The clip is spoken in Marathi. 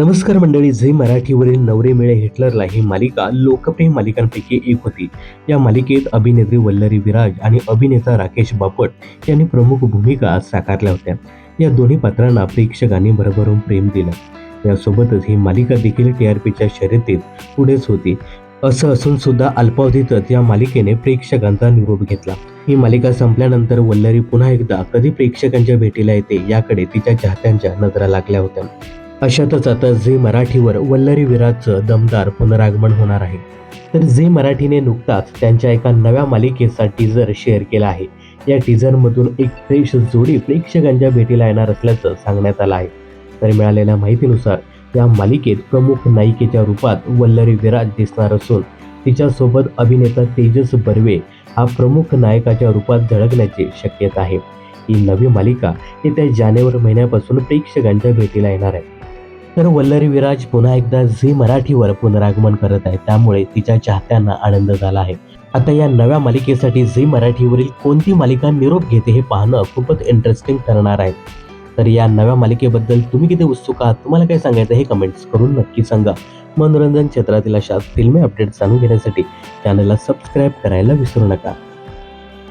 नमस्कार मंडळी झी मराठीवरील नवरे मिळे हिटलरला ही मालिका लोकप्रिय मालिकांपैकी एक होती. या मालिकेत अभिनेत्री वल्लरी विराज आणि अभिनेता राकेश बापट यांनी प्रमुख भूमिका साकारल्या होत्या. या दोन्ही पात्रांना प्रेक्षकांनी भरभरून प्रेम दिलं. यासोबतच ही मालिका देखील टी आर पीच्या शर्यतीत पुढेच होती. असं असून सुद्धा अल्पावधीतच या मालिकेने प्रेक्षकांचा निरोप घेतला. ही मालिका संपल्यानंतर वल्लरी पुन्हा एकदा कधी प्रेक्षकांच्या भेटीला येते याकडे तिच्या चाहत्यांच्या नजरा लागल्या होत्या. अशातच आता झे मराठीवर वल्लरी विराजचं दमदार पुनरागमन होणार आहे. तर झे मराठीने नुकताच त्यांच्या एका नव्या मालिकेचा टीझर शेअर केला आहे. या टीझरमधून एक फ्रेश जोडी प्रेक्षकांच्या भेटीला येणार असल्याचं सांगण्यात आलं आहे. तर मिळालेल्या माहितीनुसार या मालिकेत प्रमुख नायिकेच्या रूपात वल्लरी विराज दिसणार असून तिच्यासोबत अभिनेता तेजस बर्वे हा प्रमुख नायकाच्या रूपात झळकण्याची शक्यता आहे. ही नवी मालिका येत्या जानेवारी महिन्यापासून प्रेक्षकांच्या भेटीला येणार आहे. तर वल्लरी विराज पुन्हा एकदा झी मराठीवर पुनरागमन करत आहे. त्यामुळे तिच्या चाहत्यांना आनंद झाला आहे. आता या नव्या मालिकेसाठी झी मराठीवरील कोणती मालिका निरोप घेते हे पाहणं खूपच इंटरेस्टिंग ठरणार आहे. तर या नव्या मालिकेबद्दल तुम्ही किती उत्सुक आहात? तुम्हाला काय सांगायचं हे कमेंट्स करून नक्की सांगा. मनोरंजन क्षेत्रातील अशा फिल्मी अपडेट्स जाणून घेण्यासाठी चॅनलला सबस्क्राईब करायला विसरू नका.